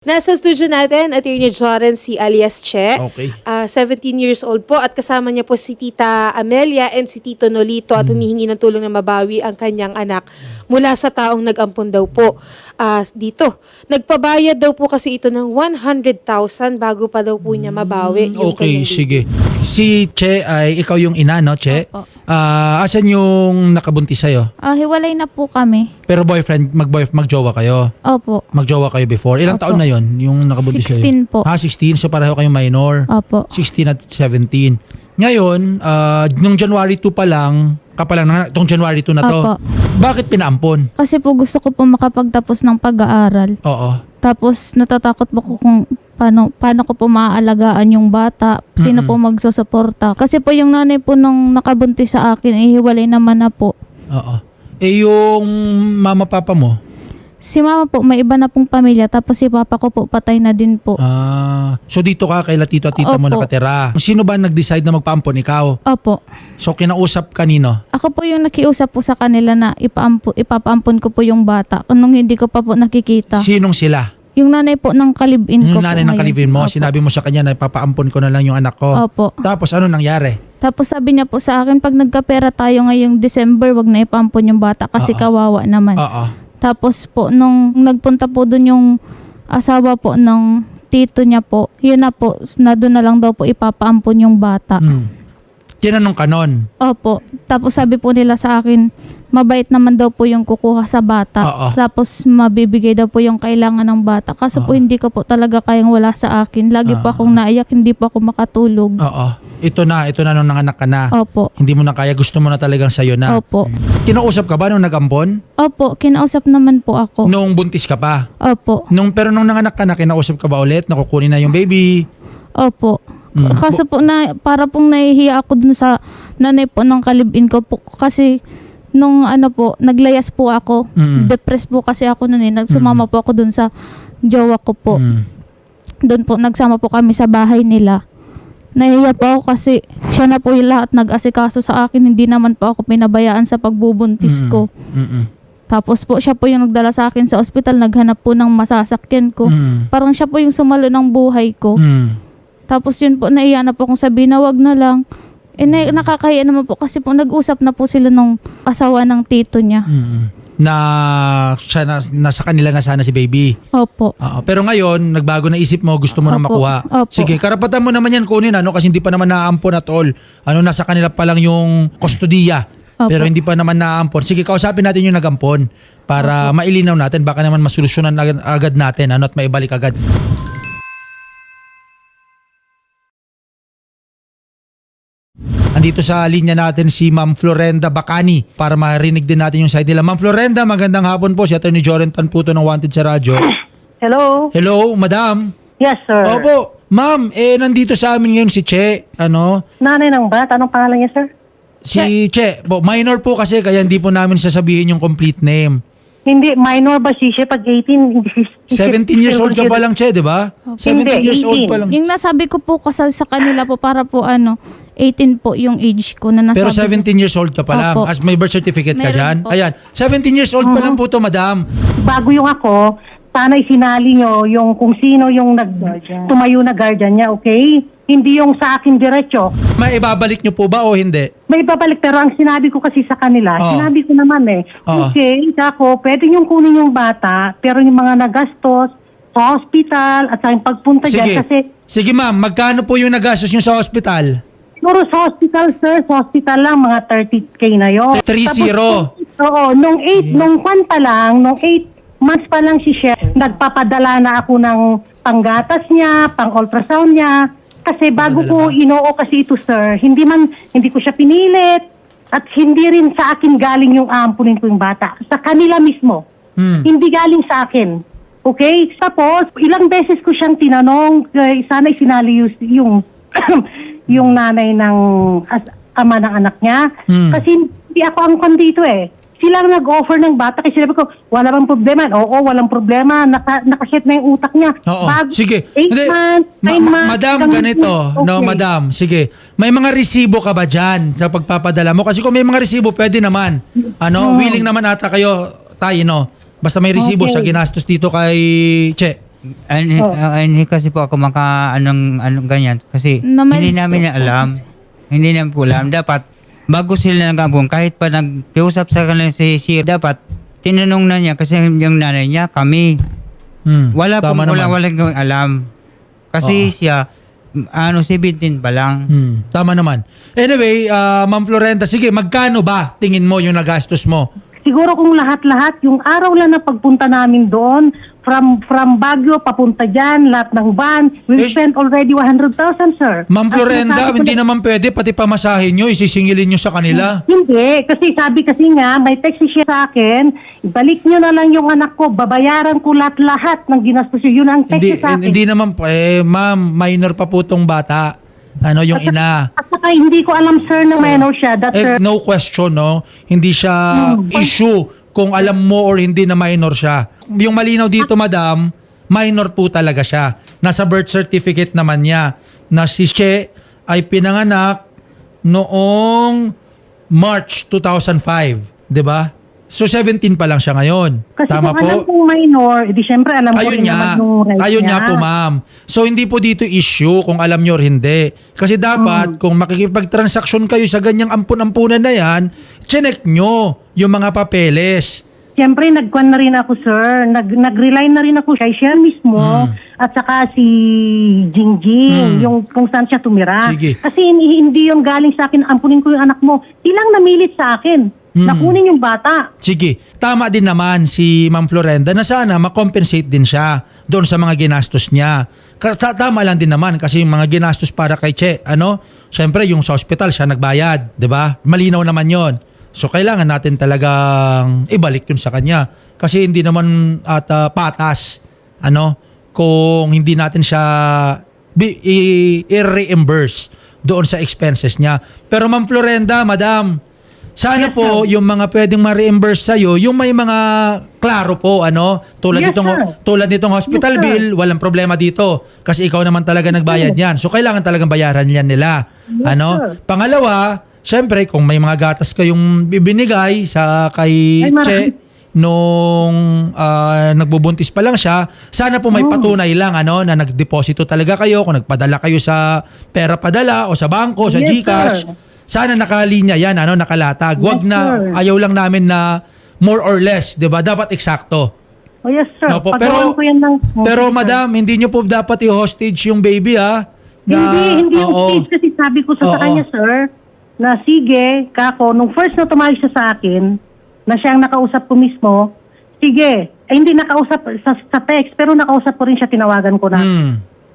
Nasa studio natin, Attorney Joren si alias Che. Okay. Ah, 17 years old po at kasama niya po si Tita Amelia and si Tito Nolito at humihingi ng tulong na mabawi ang kanyang anak mula sa taong nag-ampon daw po ah, dito. Nagpabayad daw po kasi ito ng 100,000 bago pa daw po niya mabawi yung Okay, kanyang sige. Si Che ay ikaw yung ina, no, Che? Opo. Ah, asan yung nakabuntis sa'yo? Ah, hiwalay na po kami. Pero boyfriend, mag-boyfriend, magjowa kayo. Opo. Magjowa kayo before. Ilang Opo. taon na yon yung nakabuntis sa'yo? 16 po. Ah, 16. So pareho kayong minor. Opo. 16 at 17. Ngayon, ah, nung January 2 pa lang, kapalang na, itong January 2 na to, Opo. bakit pinaampon? Kasi po gusto ko po makapagtapos ng pag-aaral. Oo. Tapos natatakot po ko kung paano, paano ko po maaalagaan yung bata. Sino po magsusuporta. Kasi po yung nanay po nung nakabuntis sa akin, eh, hiwalay naman na po. Oo. Eh yung mama papa mo, Si mama po, may iba na pong pamilya. Tapos si papa ko po, patay na din po. ah, so dito ka kay tito at tita mo Opo. nakatira. Sino ba nag-decide na magpaampon? Ikaw? Opo. So kinausap kanino? Ako po yung nakiusap po sa kanila na ipaampo, ipapaampon ko po yung bata. Nung hindi ko pa po nakikita. Sinong sila? Yung nanay po ng kalibin ko Yung nanay po ng ngayon. kalivin mo, Opo. sinabi mo sa kanya na ipapaampon ko na lang yung anak ko. Opo. Tapos ano nangyari? Tapos sabi niya po sa akin, pag nagkapera tayo ngayong December, wag na ipampon yung bata kasi Oo. kawawa naman. Oo. Tapos po, nung nagpunta po doon yung asawa po ng tito niya po, yun na po, na doon na lang daw po ipapaampon yung bata. Hmm. Tinanong ka nun. Opo. Tapos sabi po nila sa akin, mabait naman daw po yung kukuha sa bata. Oo. Tapos mabibigay daw po yung kailangan ng bata. Kaso po hindi ko po talaga kayang wala sa akin. Lagi po akong naiyak, hindi po ako makatulog. Oo. Ito na, ito na nung nanganak ka na. Opo. Hindi mo na kaya, gusto mo na talagang sa'yo na. Opo. Kinausap ka ba nung nag-ampon? Opo, kinausap naman po ako. Nung buntis ka pa? Opo. Nung, pero nung nanganak ka na, kinausap ka ba ulit? Nakukunin na yung baby? Opo. Mm. Kaso po na para pong nahihiya ako dun sa nanay po ng kalibin ko po kasi nung ano po, naglayas po ako. Mm. Depressed po kasi ako noon eh. Nagsumama po ako dun sa jowa ko po. Hmm. Doon po nagsama po kami sa bahay nila. Nahiya po ako kasi siya na po yung lahat nag-asikaso sa akin. Hindi naman po ako pinabayaan sa pagbubuntis Mm. ko. Mm-mm. Tapos po siya po yung nagdala sa akin sa ospital. Naghanap po ng masasakyan ko. Mm. Parang siya po yung sumalo ng buhay ko. Mm. Tapos yun po, naiya na po akong sabihin na wag na lang. Eh, na, nakakahiya naman po kasi po nag-usap na po sila nung asawa ng tito niya. Na siya na, nasa kanila na sana si baby. Opo. Oo. pero ngayon, nagbago na isip mo, gusto mo na Opo. makuha. Opo. Sige, karapatan mo naman yan kunin ano kasi hindi pa naman naaampon at all. Ano nasa kanila pa lang yung kustodiya. Opo. Pero hindi pa naman naaampon. Sige, kausapin natin yung nagampon para mailinaw natin baka naman masolusyonan agad, agad natin ano at maibalik agad. Andito sa linya natin si Ma'am Florenda Bacani para marinig din natin yung side nila. Ma'am Florenda, magandang hapon po. Si Atty. Jorentan Puto ng Wanted sa radyo. Hello? Hello, madam. Yes, sir. Opo, ma'am, eh nandito sa amin ngayon si Che, ano? Nanay ng bata, anong pangalan niya, sir? Si Che, po, minor po kasi kaya hindi po namin sasabihin yung complete name. Hindi, minor ba siya pag 18? Hindi, 17 years old ka pa lang, Che, di ba? 17 Hindi, years old 18. pa lang. Yung nasabi ko po kasi sa kanila po para po ano, 18 po yung age ko na nasabi. Pero 17 years old ka pa lang. Opo. As may birth certificate ka Meron dyan. po. Ayan, 17 years old pa lang po to, madam. Bago yung ako, sana isinali nyo yung kung sino yung nag, tumayo na guardian niya, okay? Hindi yung sa akin diretso. May ibabalik nyo po ba o hindi? May babalik, pero ang sinabi ko kasi sa kanila, Oo. sinabi ko naman eh, Oo. okay, ako, pwede yung kunin yung bata, pero yung mga nagastos sa hospital at sa yung pagpunta dyan, Sige. kasi Sige ma'am, magkano po yung nagastos nyo sa hospital? Siguro sa hospital, sir, sa hospital lang, mga 30k na yun. 3-0. Tapos, Oo, nung 8, nung kwan pa lang, nung 8 months pa lang si Chef, nagpapadala na ako ng panggatas niya, pang ultrasound niya. Kasi bago ko inoo kasi ito, sir, hindi man, hindi ko siya pinilit. At hindi rin sa akin galing yung aampunin ko yung bata. Sa kanila mismo. Hmm. Hindi galing sa akin. Okay? Tapos, ilang beses ko siyang tinanong, eh, sana isinali yung, yung, yung nanay ng as, ama ng anak niya. Hmm. Kasi hindi ako ang kon dito eh. Sila ang nag-offer ng bata kasi sinabi ko, wala bang problema? Oo, walang problema. Naka, nakashit na yung utak niya. Oo. Bago- sige. Eight Hindi. months, Ma- nine ma- months. madam, hanggang- ganito. No, Okay. madam. Sige. May mga resibo ka ba dyan sa pagpapadala mo? Kasi kung may mga resibo, pwede naman. Ano, willing naman ata kayo tayo, no? Basta may resibo Okay. sa ginastos dito kay Che. Ay, Oh. ay, hindi kasi po ako maka anong anong ganyan kasi Na hindi namin alam. kasi. Hindi namin po alam. Dapat bago sila nag-ampun, kahit pa nagkiusap sa kanila si Sir, dapat tinanong na niya kasi yung nanay niya, kami. Hmm, Wala po, tama wala, wala kami alam. Kasi Oo. siya, ano, 17 pa lang. Hmm, tama naman. Anyway, ah, Ma'am Florenda, sige, magkano ba tingin mo yung nagastos mo? Siguro kung lahat-lahat, yung araw lang na pagpunta namin doon, from from Baguio papunta dyan, lahat ng van, we Eh, spent already 100,000, sir. Ma'am At Florenda, hindi na- naman pwede, pati pamasahin nyo, isisingilin nyo sa kanila. Hindi, kasi sabi kasi nga, may text siya sa akin, balik nyo na lang yung anak ko, babayaran ko lahat-lahat ng ginastos yun. Yun ang text Hindi, sa akin. hindi naman, eh, ma'am, minor pa po tong bata. Ano, yung ina. At saka hindi ko alam, sir, na minor siya. That, Eh, sir, no question, no? Hindi siya issue kung alam mo or hindi na minor siya. Yung malinaw dito, madam, minor po talaga siya. Nasa birth certificate naman niya na si Che ay pinanganak noong March 2005. 'di ba? So 17 pa lang siya ngayon. kasi Tama kung alam po? kong minor, edi syempre alam ko Ayun rin nga. naman yung right Ayun niya. nga po, ma'am. So, hindi po dito issue kung alam nyo or hindi. Kasi Hmm. dapat, kung makikipag-transaction kayo sa ganyang ampun-ampunan na yan, chinek nyo yung mga papeles. Siyempre, nagkwan na rin ako, sir. Nag, nag-rely na rin ako kay siya mismo at saka si Jingjing, Hmm. yung kung saan siya tumira. Sige. Kasi hindi, hindi yung galing sa akin, ampunin ko yung anak mo. Silang namilit sa akin. Hmm. Nakunin yung bata. Sige, tama din naman si Ma'am Florenda na sana makompensate din siya doon sa mga ginastos niya. Ka- ta- Tama lang din naman kasi yung mga ginastos para kay Che, ano? Siyempre, yung sa hospital siya nagbayad, 'di ba? Malinaw naman 'yon. So kailangan natin talagang ibalik 'yun sa kanya kasi hindi naman ata patas ano kung hindi natin siya i-reimburse doon sa expenses niya. Pero Ma'am Florenda, Madam, sana Yes, po sir. yung mga pwedeng ma-reimburse sa yung may mga klaro po ano, tulad Yes, nitong sir. tulad nitong hospital Yes, sir. bill, walang problema dito kasi ikaw naman talaga nagbayad niyan. So kailangan talagang bayaran niyan nila. ano? sir. Pangalawa, syempre kung may mga gatas kayong bibinigay sa kay Ay. Che nung ah, nagbubuntis pa lang siya, sana po may Oh. patunay lang ano na nagdeposito talaga kayo kung nagpadala kayo sa pera padala o sa bangko, sa Yes, GCash. sir. Sana nakalinya yan, ano, nakalatag. Wag Yes, na, sir. ayaw lang namin na more or less, di ba? Dapat eksakto. Oh, yes, sir. Opo, Pagawan pero, ko yan ng... pero Okay, sir. madam, hindi nyo po dapat i-hostage yung baby, ha? Na- hindi, hindi yung oo. stage kasi sabi ko sa, Oo. sa kanya, sir, na sige, kako, nung first na tumawag siya sa akin, na siyang nakausap ko mismo, sige, eh, hindi nakausap sa, sa text, pero nakausap ko rin siya, tinawagan ko na. Hmm.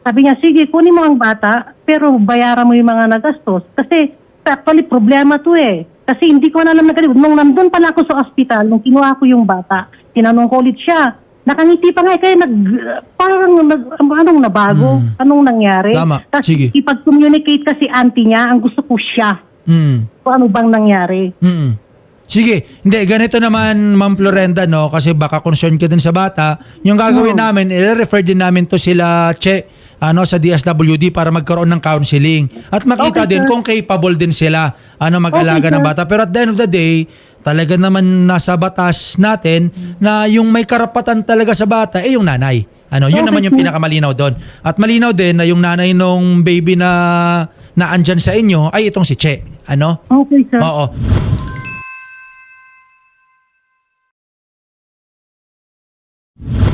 Sabi niya, sige, kunin mo ang bata, pero bayaran mo yung mga nagastos. Kasi actually, problema to eh. Kasi hindi ko na alam na ganun. Nung nandun pala ako sa ospital, nung kinuha ko yung bata, tinanong ko ulit siya. Nakangiti pa nga, eh, kaya nag, parang nag, anong nabago? Anong nangyari? Tama. Tapos Sige. ipag-communicate kasi auntie niya, ang gusto ko siya. Hmm. Kung ano bang nangyari. Mm. Sige, hindi, ganito naman Ma'am Florenda, no? Kasi baka concern ka din sa bata. Yung gagawin namin, i-refer din namin to sila Che ano sa DSWD para magkaroon ng counseling at makita Okay, din sir. kung capable din sila ano mag-alaga Okay, ng bata pero at the end of the day talaga naman nasa batas natin na yung may karapatan talaga sa bata eh yung nanay ano yun Okay, naman yung sir. pinakamalinaw doon at malinaw din na yung nanay nung baby na na andyan sa inyo ay itong si Che ano Okay, sir. Oo.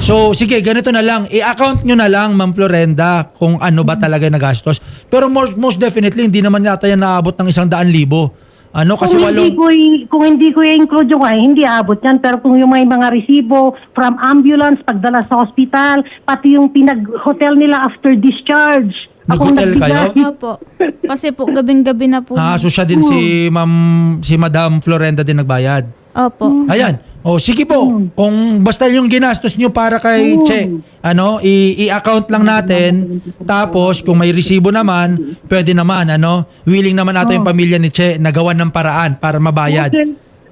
So, sige, ganito na lang. I-account nyo na lang, Ma'am Florenda, kung ano ba talaga nagastos. Pero more, most definitely, hindi naman yata yan naabot ng isang daan libo. Ano, kasi kung hindi walong... ko i- kung hindi ko i-include yung ay, hindi abot yan. Pero kung yung may mga resibo from ambulance, pagdala sa hospital, pati yung pinag-hotel nila after discharge. Nag-hotel kayo? Opo. Kasi po, gabing-gabi na po. Ah, so siya din si Ma'am, si Madam Florenda din nagbayad. Opo. Ayan. O sige po, kung basta yung ginastos nyo para kay Che, ano, i- i-account lang natin. Tapos kung may resibo naman, pwede naman, ano, willing naman natin yung pamilya ni Che na gawan ng paraan para mabayad.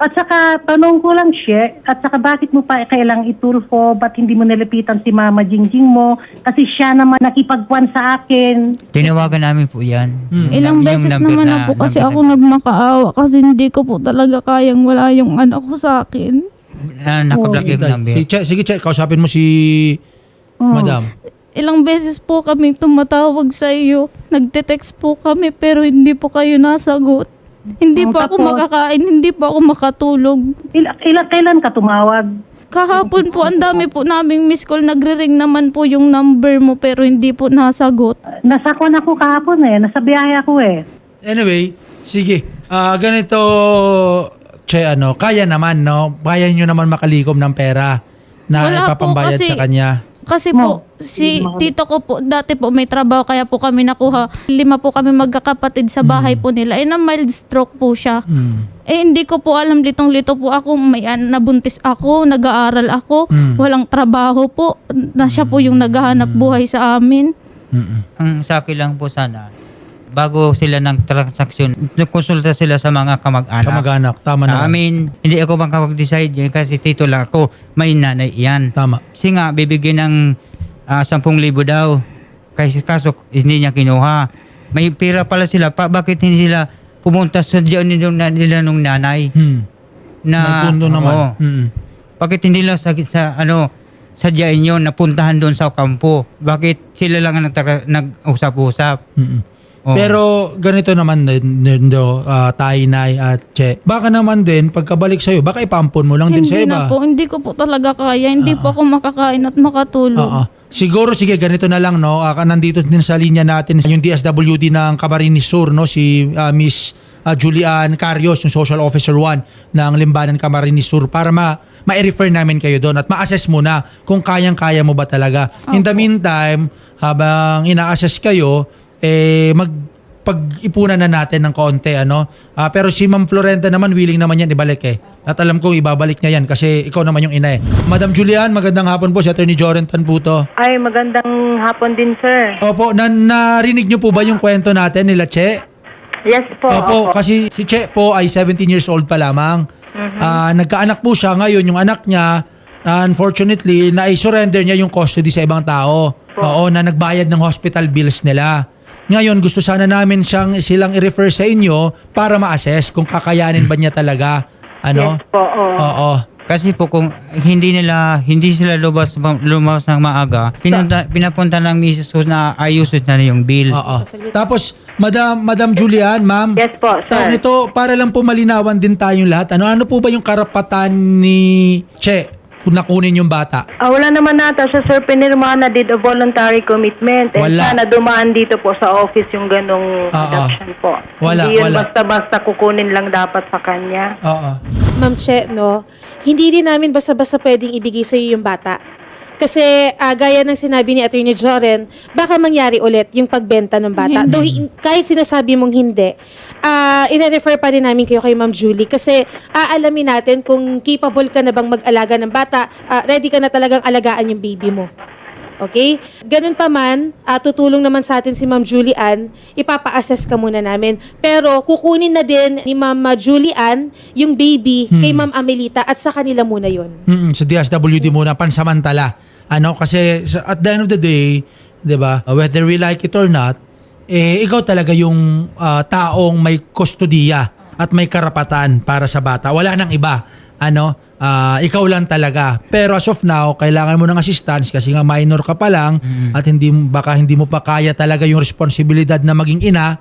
At saka, tanong ko lang siya, at saka bakit mo pa kailang itulfo, ba't hindi mo nilapitan si Mama Jingjing mo? Kasi siya naman nakipagpuan sa akin. Tinawagan namin po yan. Yung Ilang num- yung beses number naman na po kasi number ako nagmakaawa kasi hindi ko po talaga kayang wala yung anak ko sa akin. na, na, nakablock yung Tay, number. Si Che, sige Che, kausapin mo si Madam. Ilang beses po kami tumatawag sa iyo. Nagte-text po kami pero hindi po kayo nasagot. Hindi Oh, po ako tapos? makakain, hindi po ako makatulog. Ila, ila, kailan ka tumawag? Kahapon po, ang dami po naming miss call. Nagre-ring naman po yung number mo pero hindi po nasagot. Nasakwan ako kahapon eh. Nasa biyahe ako eh. Anyway, sige. Ah, ganito, che, ano, kaya naman, no? Kaya nyo naman makalikom ng pera na Wala po, ipapambayad kasi- sa kanya. Kasi po, si tito ko po, dati po may trabaho kaya po kami nakuha. Lima po kami magkakapatid sa bahay po nila. Eh, na mild stroke po siya. Mm. Eh, hindi ko po alam, litong-lito po ako, may an- nabuntis ako, nag-aaral ako, Mm. walang trabaho po, na siya po yung naghahanap buhay sa amin. Mm-mm. Ang sa akin lang po sana, bago sila ng transaksyon, nagkonsulta sila sa mga kamag-anak. Kamag-anak, tama Sa naman. amin, hindi ako makapag-decide yan kasi tito lang ako, may nanay yan. Tama. Kasi nga, bibigyan ng ah, 10,000 daw. Kasi kaso, hindi niya kinuha. May pera pala sila. Pa, bakit hindi sila pumunta sa diyan nila, nila nung nanay? Hmm. Na, May pundo naman. Oo. Mm-mm. Bakit hindi lang sa, sa ano, sadyain yun, napuntahan doon sa kampo? Bakit sila lang ang nagtara- nag-usap-usap? Mm-mm. Oo. Pero ganito naman din, din do, ah, Tay, Nay at Che. Baka naman din, pagkabalik sa'yo, baka ipampon mo lang din sa Hindi iba. na po, hindi ko po talaga kaya. Hindi po ako makakain at makatulog. Oo. Siguro sige ganito na lang no. Ah, nandito din sa linya natin yung DSWD ng Camarines Sur no si ah, Miss ah, Julian Carios yung Social Officer 1 ng Limbanan Camarines Sur para ma ma-refer namin kayo doon at ma-assess muna kung kayang-kaya mo ba talaga. In the meantime, habang ina-assess kayo, eh mag pag-ipunan na natin ng konti ano. Ah, pero si Ma'am Florenta naman willing naman yan ibalik eh. At alam ko ibabalik niya yan kasi ikaw naman yung ina eh. Madam Julian, magandang hapon po si Attorney Jorentan po to. Ay, magandang hapon din, sir. Opo, na narinig niyo po ba yung kwento natin nila Che? Yes po. Opo, kasi si Che po ay 17 years old pa lamang. Ah, nagkaanak po siya ngayon, yung anak niya, unfortunately, na-surrender niya yung custody sa ibang tao. Oo, na nagbayad ng hospital bills nila. Ngayon, gusto sana namin siyang silang i-refer sa inyo para ma-assess kung kakayanin ba niya talaga. Ano? Yes po, oo. Oo. Kasi po kung hindi nila, hindi sila lumabas, lumabas ng maaga, pinunta, pinapunta ng misis ko na ayusin na yung bill. Oo. Tapos, Madam, Madam Julian, ma'am. Yes po, sir. Taon ito, para lang po malinawan din tayong lahat. Ano, ano po ba yung karapatan ni Che nakunin yung bata? Ah, wala naman nata siya, sir. Pinirma na did a voluntary commitment. And Wala. sana dumaan dito po sa office yung ganong Oo. adoption po. Wala, Hindi yun wala. basta-basta kukunin lang dapat sa kanya. Oo. Ma'am Che, no, hindi din namin basta-basta pwedeng ibigay sa iyo yung bata. Kasi ah, gaya ng sinabi ni Attorney Joren, baka mangyari ulit yung pagbenta ng bata. Though hi- kahit sinasabi mong hindi, ah ire-refer pa rin namin kayo kay Ma'am Julie kasi aalamin natin kung capable ka na bang mag-alaga ng bata, ah, ready ka na talagang alagaan yung baby mo. Okay? Ganun pa man, ah, tutulong naman sa atin si Ma'am Julian, ipapa-assess ka muna namin. Pero kukunin na din ni Ma'am ah, Julian yung baby kay Ma'am Amelita at sa kanila muna yon. Mm, sa DSWD muna, pansamantala. Ano, kasi at the end of the day, di ba, uh, whether we like it or not, eh, ikaw talaga yung ah, taong may kustodiya at may karapatan para sa bata. Wala nang iba. Ano, ah, ikaw lang talaga. Pero as of now, kailangan mo ng assistance kasi nga minor ka pa lang at hindi baka hindi mo pa kaya talaga yung responsibilidad na maging ina,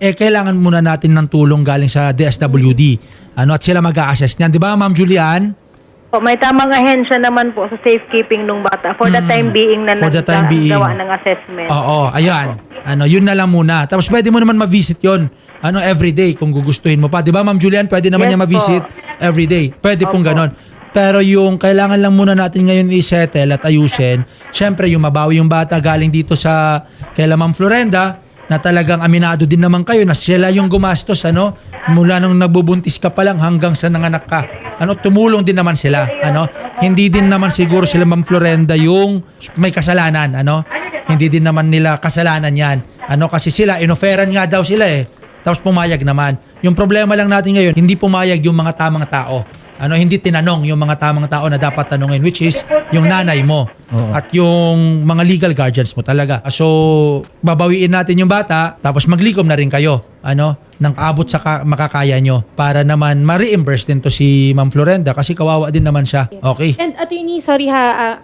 eh kailangan muna natin ng tulong galing sa DSWD. Ano at sila mag-a-assess niyan, 'di ba, Ma'am Julian? Po, may tamang ahensya naman po sa safekeeping ng bata for the time being na Mm. For the time being. gawa ng assessment. Oo, ayan. Ano, yun na lang muna. Tapos pwede mo naman ma-visit yon ano, everyday kung gugustuhin mo pa. Di ba, Ma'am Julian? Pwede naman Yes niya ma-visit everyday. Pwede pong Opo. ganon. Pero yung kailangan lang muna natin ngayon i-settle at ayusin, syempre yung mabawi yung bata galing dito sa kay Ma'am Florenda, na talagang aminado din naman kayo na sila yung gumastos ano? Mula nung nabubuntis ka pa lang hanggang sa nanganak ka. Ano tumulong din naman sila ano? Hindi din naman siguro sila Ma'am Florenda yung may kasalanan ano? Hindi din naman nila kasalanan yan ano? Kasi sila inoferan nga daw sila eh. Tapos pumayag naman. Yung problema lang natin ngayon hindi pumayag yung mga tamang tao ano hindi tinanong yung mga tamang tao na dapat tanungin which is yung nanay mo at yung mga legal guardians mo talaga. So babawiin natin yung bata tapos maglikom na rin kayo ano nang abot sa ka- makakaya nyo para naman ma-reimburse din to si Ma'am Florenda kasi kawawa din naman siya. Okay. And attorney, sorry ha, ah,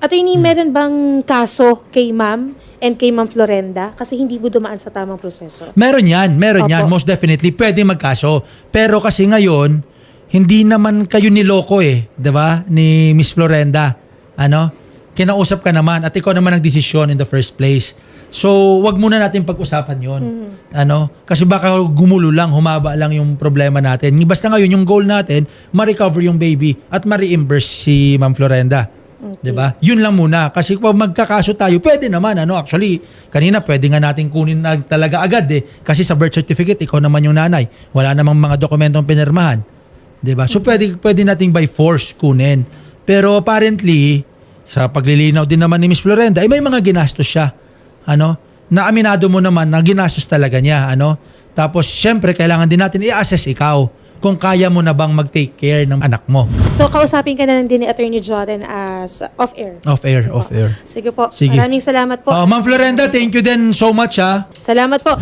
Attorney, meron bang kaso kay ma'am and kay ma'am Florenda? Kasi hindi po dumaan sa tamang proseso. Meron yan, meron Opo. yan. Most definitely, pwede magkaso. Pero kasi ngayon, hindi naman kayo niloko eh. 'di ba Ni Miss Florenda. Ano? Kinausap ka naman at ikaw naman ang desisyon in the first place. So, wag muna natin pag-usapan yon Ano? Kasi baka gumulo lang, humaba lang yung problema natin. Basta ngayon, yung goal natin, ma-recover yung baby at ma-reimburse si Ma'am Florenda. 'Di ba? Yun lang muna kasi kung magkakaso tayo, pwede naman ano. Actually, kanina pwede nga natin kunin na talaga agad eh kasi sa birth certificate ikaw naman yung nanay. Wala namang mga dokumentong pinirmahan. 'Di ba? So pwede pwede nating by force kunin. Pero apparently, sa paglilinaw din naman ni Miss Florenda, ay may mga ginastos siya. Ano? Na aminado mo naman na ginastos talaga niya, ano? Tapos syempre kailangan din natin i-assess ikaw kung kaya mo na bang mag-take care ng anak mo. So, kausapin ka na lang din ni Attorney Jordan as off-air. Off air, off air. Sige po. Sige. Maraming salamat po. Oh, Ma'am Florenda, thank you din so much ha. Salamat po.